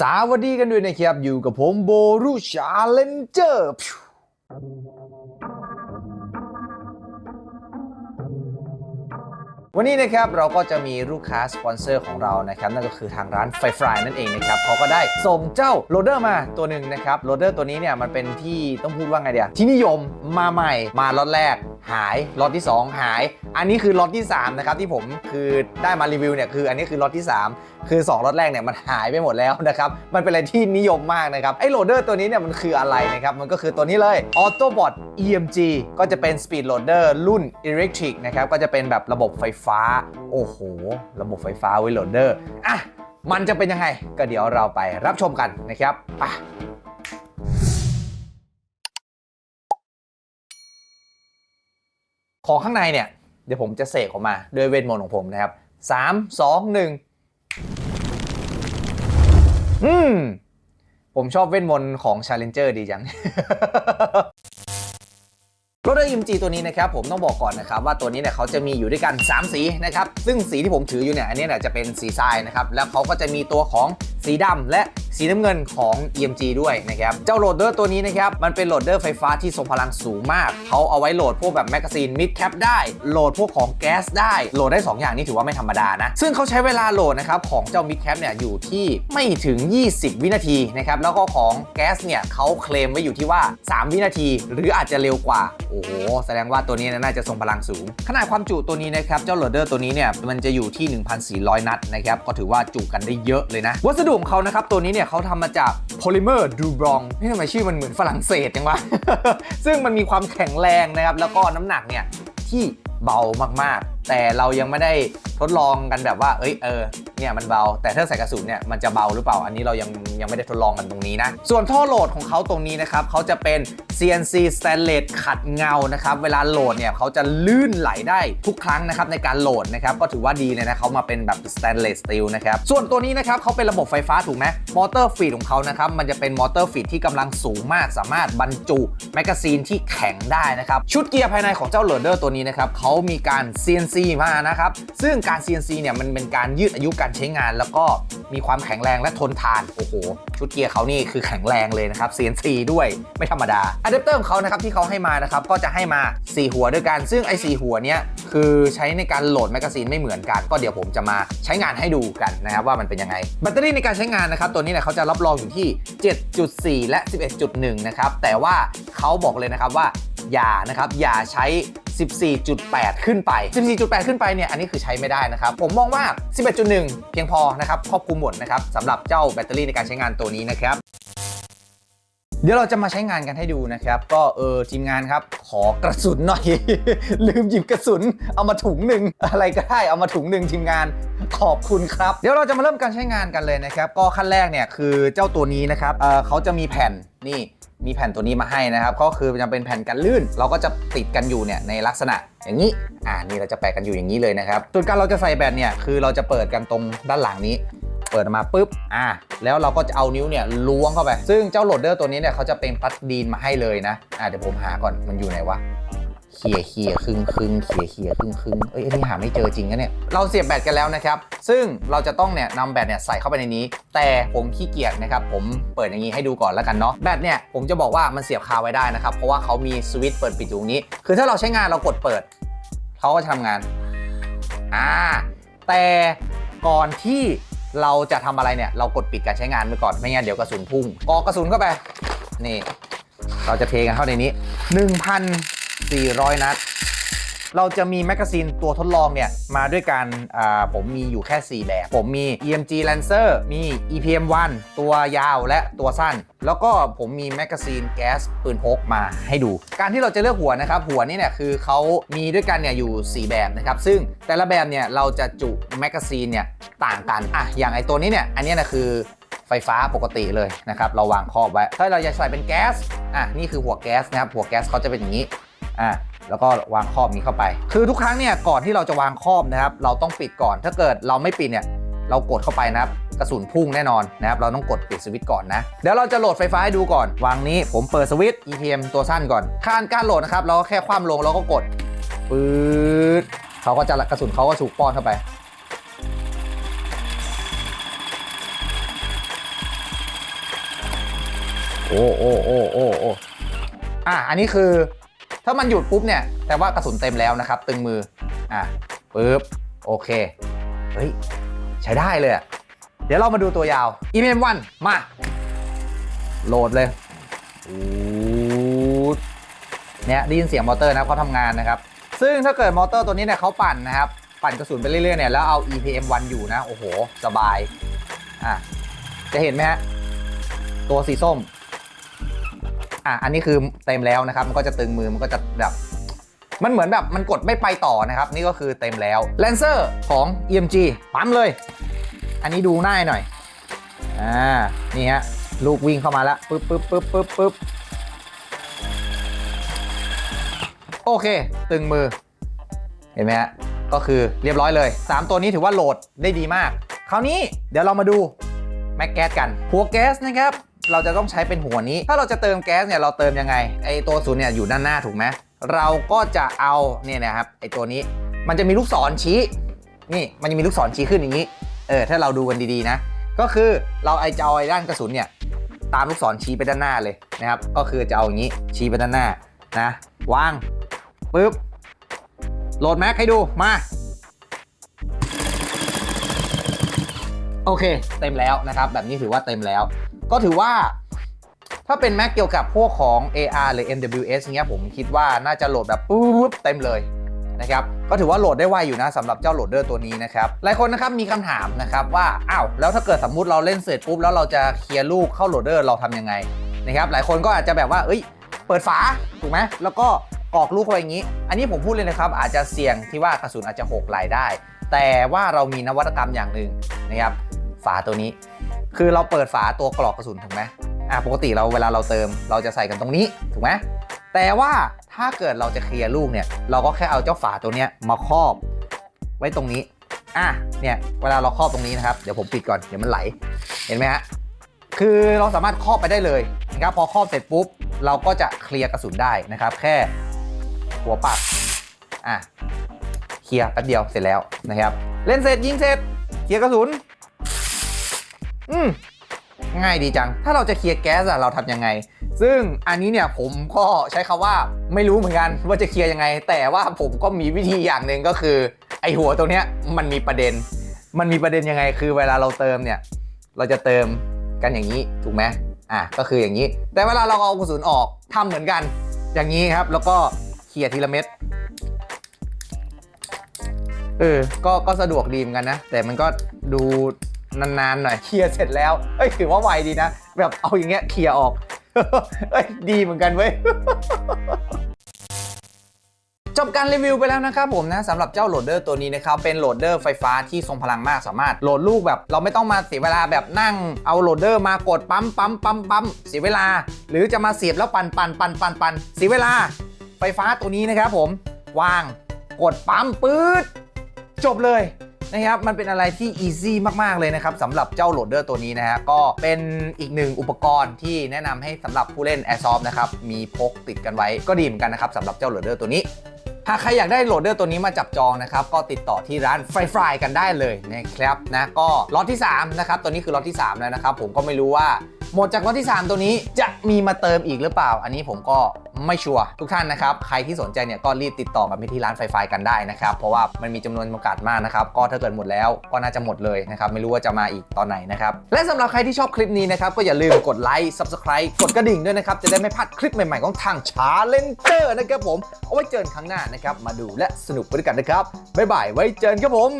สวัสดีกันด้วยนะครับ อยู่กับผมโบรุชาเลนเจอร์วันนี้นะครับเราก็จะมีลูกค้าสปอนเซอร์ของเรานะครับนั่นก็คือทางร้านไฟฟรายนั่นเองนะครับเขาก็ได้ส่งเจ้าโรเดอร์มาตัวหนึ่งนะครับโรเดอร์ตัวนี้เนี่ยมันเป็นที่ต้องพูดว่าไงเดียที่นิยมมาใหม่มาล็อตแรก หายล็อตที่ 2 หาย อันนี้คือล็อตที่3นะครับที่ผมคือได้มารีวิวเนี่ยคืออันนี้คือล็อตที่ 3 คือ2ล็อตแรกเนี่ยมันหายไปหมดแล้วนะครับมันเป็นอะไรที่นิยมมากนะครับไอ้โหลดเดอร์ตัวนี้เนี่ยมันคืออะไรนะครับมันก็คือตัวนี้เลย Autobot EMG ก็จะเป็น Speed Loader รุ่น Electric นะครับก็จะเป็นแบบระบบไฟฟ้า โอ้โห ระบบไฟฟ้าไว้โหลดเดอร์อะมันจะเป็นยังไงก็เดี๋ยวเราไปรับชมกันนะครับไป ของข้างในเนี่ยเดี๋ยวผมจะเสกออกมาด้วยเวทมนต์ของผมนะครับ3 2 1อืม ผมชอบเวทมนต์ของ Challenger ดีจังรถ EMG ตัวนี้นะครับผมต้องบอกก่อนนะครับว่าตัวนี้เนี่ยเขาจะมีอยู่ด้วยกัน 3 สีนะครับซึ่งสีที่ผมถืออยู่เนี่ยอันนี้เนี่ยจะเป็นสีทรายนะครับแล้วเขาก็จะมีตัวของสีดำและ สีน้ำเงินของ EMG ด้วยนะครับ เจ้าโหลดเดอร์ตัวนี้นะครับ มันเป็นโหลดเดอร์ไฟฟ้าที่ทรงพลังสูงมาก เขาเอาไว้โหลดพวกแบบแมกกาซีนมิดแคปได้ โหลดพวกของแก๊สได้ โหลดได้ 2 อย่างนี้ถือว่าไม่ธรรมดานะ ซึ่งเขาใช้เวลาโหลดนะครับของเจ้ามิดแคปเนี่ยอยู่ที่ไม่ถึง 20 วินาทีนะครับ แล้วก็ของแก๊สเนี่ยเขาเคลมไว้อยู่ที่ว่า 3 วินาที หรืออาจจะเร็วกว่า โอ้โห แสดงว่าตัวนี้น่าจะทรงพลังสูง ขนาดความจุตัวนี้นะครับ เจ้าโหลดเดอร์ตัวนี้เนี่ยมันจะอยู่ที่ 1,400 นัดนะครับ ก็ถือว่าจุกันได้เยอะเลยนะ วัสดุของเขานะครับตัวนี้เนี่ยเขาทำมาจากโพลิเมอร์ดูบรองนี่ทำไมชื่อมันเหมือนฝรั่งเศสจังวะ ซึ่งมันมีความแข็งแรงนะครับ แล้วก็น้ำหนักเนี่ยที่เบามากๆ แต่เรายังไม่ได้ ดลองกันแบบว่า เอ้ยเออเนี่ยมันเบา แต่ถ้าใส่กระสุนเนี่ยมันจะเบาหรือเปล่าอันนี้เรายังยังไม่ได้ทดลองกันตรงนี้นะ ส่วนท่อโหลดของเขาตรงนี้นะครับเขาจะเป็น CNC Stainless ขัดเงานะครับเวลาโหลดเนี่ยเขาจะลื่นไหลได้ทุกครั้งนะครับในการโหลดนะครับก็ถือว่าดีเลยนะเขามาเป็นแบบ Stainless Steel นะครับส่วนตัวนี้นะครับเขาเป็นระบบไฟฟ้าถูกไหมมอเตอร์ฟีดของเขานะครับมันจะเป็นมอเตอร์ฟีดที่กำลังสูงมาก สามารถบรรจุแมกกาซีนที่แข็งได้นะครับชุดเกียร์ภายในของเจ้าโหลดเดอร์ตัวนี้นะครับเขามีการ CNC มานะครับซึ่งการ CNC เนี่ยมันเป็นการยืดอายุการใช้งาน แล้วก็มีความแข็งแรงและทนทาน โอ้โห ชุดเกียร์เขานี่คือแข็งแรงเลยนะครับ CNC ด้วยไม่ธรรมดาอะแดปเตอร์ของเขานะครับที่เขาให้มานะครับก็จะให้มา 4 หัวด้วยกัน ซึ่งไอ้สหัวเนี้ยคือใช้ในการโหลดแมกกาซีนไม่เหมือนกัน ก็เดี๋ยวผมจะมาใช้งานให้ดูกันนะครับว่ามันเป็นยังไง แบตเตอรี่ในการใช้งานนะครับตัวนี้เนี่ยเขาจะรับรองอยู่ที่ 7.4 และ 11.1 นะครับแต่ว่าเขาบอกเลยนะครับว่า อย่านะครับอย่าใช้ 14.8 ขึ้นไป 14.8 ขึ้นไปเนี่ยอันนี้คือใช้ไม่ได้นะครับ ผมมองว่า 11.1 เพียงพอนะครับครอบคลุมหมดนะครับสำหรับเจ้าแบตเตอรี่ในการใช้งานตัวนี้นะครับเดี๋ยวเราจะมาใช้งานกันให้ดูนะครับ ก็เออทีมงานครับ ขอกระสุนหน่อย ลืมหยิบกระสุน เอามาถุงหนึ่งอะไรก็ได้เอามาถุงหนึ่งทีมงานขอบคุณครับ เดี๋ยวเราจะมาเริ่มการใช้งานกันเลยนะครับ ก็ขั้นแรกเนี่ยคือเจ้าตัวนี้นะครับเออเขาจะมีแผ่น นี่มีแผ่นตัวนี้มาให้นะครับ ก็คือจะเป็นแผ่นกันลื่น เราก็จะติดกันอยู่เนี่ยในลักษณะอย่างนี้ อ่านี่เราจะแปะกันอยู่อย่างนี้เลยนะครับส่วนการเราจะใส่แบตเนี่ยคือเราจะเปิดกันตรงด้านหลังนี้ เปิดมาปุ๊บ อ่า แล้วเราก็จะเอานิ้วเนี่ยล้วงเข้าไป ซึ่งเจ้าโหลดเดอร์ตัวนี้เนี่ยเขาจะเป็นพลาสตีนมาให้เลยนะ อ่าเดี๋ยวผมหาก่อนมันอยู่ไหนวะ เขี่ยเขี่ยครึ่งครึ่งเขี่ยเขี่ยครึ่งครึ่งเอ้ยอันนี้หาไม่เจอจริงนะเนี่ย เราเสียบแบตกันแล้วนะครับ ซึ่งเราจะต้องเนี่ยนำแบตเนี่ยใส่เข้าไปในนี้ แต่ผมขี้เกียจนะครับ ผมเปิดอย่างนี้ให้ดูก่อนแล้วกันเนาะ แบตเนี่ยผมจะบอกว่ามันเสียบคาไว้ได้นะครับ เพราะว่าเขามีสวิตช์เปิดปิดอยู่ตรงนี้ คือถ้าเราใช้งานเรากดเปิด เขาก็จะทำงาน อ่า แต่ก่อนที่เราจะทำอะไรเนี่ย เรากดปิดการใช้งานไปก่อน ไม่งั้นเดี๋ยวกระสุนพุ่งกอกกระสุนเข้าไป นี่ เราจะเทกันเข้าในนี้ 400 นัด เราจะมีแมกกาซีนตัวทดลองเนี่ย มาด้วยกันอ่าผมมีอยู่แค่ 4 แบบ ผมมี EMG Lancer มี EPM1 ตัวยาวและตัวสั้น แล้วก็ผมมีแมกกาซีนแก๊สปืนพกมาให้ดู การที่เราจะเลือกหัวนะครับ หัวนี่เนี่ยคือเขามีด้วยกันเนี่ยอยู่ 4 แบบนะครับ ซึ่งแต่ละแบบเนี่ยเราจะจุแมกกาซีนเนี่ยต่างกันอะอย่างไอตัวนี้เนี่ย อันนี้นะคือไฟฟ้าปกติเลยนะครับ เราวางครอบไว้ ถ้าเราจะใส่เป็นแก๊ส อะ นี่คือหัวแก๊สนะครับ หัวแก๊สเขาจะเป็นอย่างนี้ อะแล้วก็วางครอบนี้เข้าไป คือทุกครั้งเนี่ยก่อนที่เราจะวางครอบนะครับ เราต้องปิดก่อน ถ้าเกิดเราไม่ปิดเนี่ยเรากดเข้าไปนะครับกระสุนพุ่งแน่นอนนะครับ เราต้องกดปิดสวิตช์ก่อนนะ เดี๋ยวเราจะโหลดไฟฟ้าให้ดูก่อน วางนี้ผมเปิดสวิตช์ EPM ตัวสั้นก่อนการการโหลดนะครับ เราก็แค่คว่ำลงแล้วก็กดปื๊ดเขาก็จะกระสุนเขาก็ถูกป้อนเข้าไป โอ้โอ้โอ้โอ้โอ้อะอันนี้คือ ถ้ามันหยุดปุ๊บเนี่ยแต่ว่ากระสุนเต็มแล้วนะครับ ตึงมืออะปึ๊บโอเคเฮ้ยใช้ได้เลยอะเดี๋ยวเรามาดูตัวยาว e m 1มาโหลดเลยอูดเนี่ยได้ยินเสียงมอเตอร์นะเขาทำงานนะครับ ซึ่งถ้าเกิดมอเตอร์ตัวนี้เนี่ยเขาปั่นนะครับ ปั่นกระสุนไปเรื่อยๆเนี่ยแล้วเอา EPM 1อยู่นะ โอ้โห สบาย อะ จะเห็นไหมฮะ ตัวสีส้ม อะอันนี้คือเต็มแล้วนะครับ มันก็จะตึงมือมันก็จะแบบมันเหมือนแบบมันกดไม่ไปต่อนะครับ นี่ก็คือเต็มแล้วแลนเซอร์ของ EMG ปั๊มเลย อันนี้ดูง่ายหน่อยอ่านี่ฮะลูกวิ่งเข้ามาแล้วปึ๊บปึ๊บปึ๊บปึ๊บปึ๊บโอเค ตึงมือ เห็นไหมฮะก็คือเรียบร้อยเลย 3 ตัวนี้ถือว่าโหลดได้ดีมาก คราวนี้เดี๋ยวเรามาดูแม็กแก๊สกันหัวแก๊สนะครับ เราจะต้องใช้เป็นหัวนี้ ถ้าเราจะเติมแก๊สเนี่ยเราเติมยังไงไอตัวศูนย์เนี่ยอยู่ด้านหน้าถูกไหมเราก็จะเอาเนี่ยนะครับไอตัวนี้มันจะมีลูกศรชี้นี่มันจะมีลูกศรชี้ขึ้นอย่างนี้เออถ้าเราดูกันดีๆนะ ก็คือเราไอจะเอาไอด้านกระสุนเนี่ยตามลูกศรชี้ไปด้านหน้าเลยนะครับ ก็คือจะเอาอย่างนี้ชี้ไปด้านหน้านะวางปึ๊บโหลดแม็กให้ดูมาโอเค เต็มแล้วนะครับ แบบนี้ถือว่าเต็มแล้ว ก็ถือว่า ถ้าเป็นแม็กเกี่ยวกับพวกของ AR หรือ MWS เงี้ยผมคิดว่าน่าจะโหลดแบบปุ๊บเต็มเลยนะครับก็ถือว่าโหลดได้ไวอยู่นะสำหรับเจ้าโหลดเดอร์ตัวนี้นะครับหลายคนนะครับมีคำถามนะครับว่าอ้าวแล้วถ้าเกิดสมมุติเราเล่นเสร็จปุ๊บแล้วเราจะเคลียร์ลูกเข้าโหลดเดอร์เราทำยังไงนะครับหลายคนก็อาจจะแบบว่าเอ้ย เปิดฝาถูกไหมแล้วก็กรอกลูกเข้าไปอย่างนี้ อันนี้ผมพูดเลยนะครับอาจจะเสี่ยงที่ว่ากระสุนอาจจะหกไหลได้ แต่ว่าเรามีนวัตกรรมอย่างหนึ่งนะครับฝาตัวนี้ คือเราเปิดฝาตัวกรอกกระสุนถูกไหมอะปกติเราเวลาเราเติมเราจะใส่กันตรงนี้ถูกไหมแต่ว่าถ้าเกิดเราจะเคลียร์ลูกเนี่ย เราก็แค่เอาเจ้าฝาตัวเนี้ยมาครอบ ไว้ตรงนี้ อะเนี่ยเวลาเราครอบตรงนี้นะครับเดี๋ยวผมปิดก่อนเดี๋ยวมันไหล เห็นไหมฮะคือเราสามารถครอบไปได้เลยนะครับพอครอบเสร็จปุ๊บ เราก็จะเคลียร์กระสุนได้นะครับ แค่หัวปักอะเคลียร์แป๊บเดียวเสร็จแล้วนะครับ เล่นเสร็จยิงเสร็จเคลียร์กระสุน อืมง่ายดีจัง ถ้าเราจะเคลียร์แก๊สอะเราทำยังไง ซึ่งอันนี้เนี่ยผมก็ใช้คำว่าไม่รู้เหมือนกันว่าจะเคลียร์ยังไง แต่ว่าผมก็มีวิธีอย่างหนึ่งก็คือ ไอหัวตรงเนี้ยมันมีประเด็น มันมีประเด็นยังไง คือเวลาเราเติมเนี่ย เราจะเติมกันอย่างนี้ถูกไหมอะก็คืออย่างนี้ แต่เวลาเราเอากระสุนออกทำเหมือนกัน อย่างนี้ครับ แล้วก็เคลียร์ทีละเม็ดเออก็ก็สะดวกดีเหมือนกันนะ แต่มันก็ดู นานๆหน่อยเคลียร์เสร็จแล้วเอ้ยถือว่าไวดีนะ แบบเอาอย่างเงี้ยเคลียร์ออกเอ้ยดีเหมือนกันเว้ยจบการรีวิวไปแล้วนะครับผมนะสำหรับเจ้าโหลดเดอร์ตัวนี้นะครับเป็นโหลดเดอร์ไฟฟ้าที่ทรงพลังมากสามารถโหลดลูกแบบ เราไม่ต้องมาเสียเวลาแบบนั่งเอาโหลดเดอร์มากดปั๊มปั๊มปั๊มปั๊มเสียเวลา หรือจะมาเสียบแล้วปั่นปั่นปั่นปั่นปั่นเสียเวลา ไฟฟ้าตัวนี้นะครับผมวางกดปั๊มปื๊ดจบเลย นะครับมันเป็นอะไรที่อีซี่มากๆเลยนะครับสำหรับเจ้าโหลดเดอร์ตัวนี้นะฮะก็เป็นอีกหนึ่งอุปกรณ์ที่แนะนำให้สำหรับผู้เล่น Airsoft นะครับมีพกติดกันไว้ก็ดีเหมือนกันนะครับสำหรับเจ้าโหลดเดอร์ตัวนี้หากใครอยากได้โหลดเดอร์ตัวนี้มาจับจองนะครับ ก็ติดต่อที่ร้านไฟฟรายกันได้เลยนะครับนะก็ล็อตที่3นะครับตัวนี้คือล็อตที่ 3 แล้วนะครับ ผมก็ไม่รู้ว่า หมดจากล็อตที่ 3 ตัวนี้จะมีมาเติมอีกหรือเปล่า อันนี้ผมก็ไม่ชัวร์ทุกท่านนะครับ ใครที่สนใจเนี่ยก็รีบติดต่อกับที่ร้านไฟฟายกันได้นะครับ เพราะว่ามันมีจำนวนจำกัดมากนะครับ ก็ถ้าเกิดหมดแล้วก็น่าจะหมดเลยนะครับ ไม่รู้ว่าจะมาอีกตอนไหนนะครับ และสำหรับใครที่ชอบคลิปนี้นะครับ ก็อย่าลืมกดไลค์ subscribe กดกระดิ่งด้วยนะครับ จะได้ไม่พลาดคลิปใหม่ๆของทางชาเลนเจอร์นะครับผม เอาไว้เจอกันครั้งหน้านะครับ มาดูและสนุกไปด้วยกันนะครับบ๊ายบายไว้เจอกันครับผม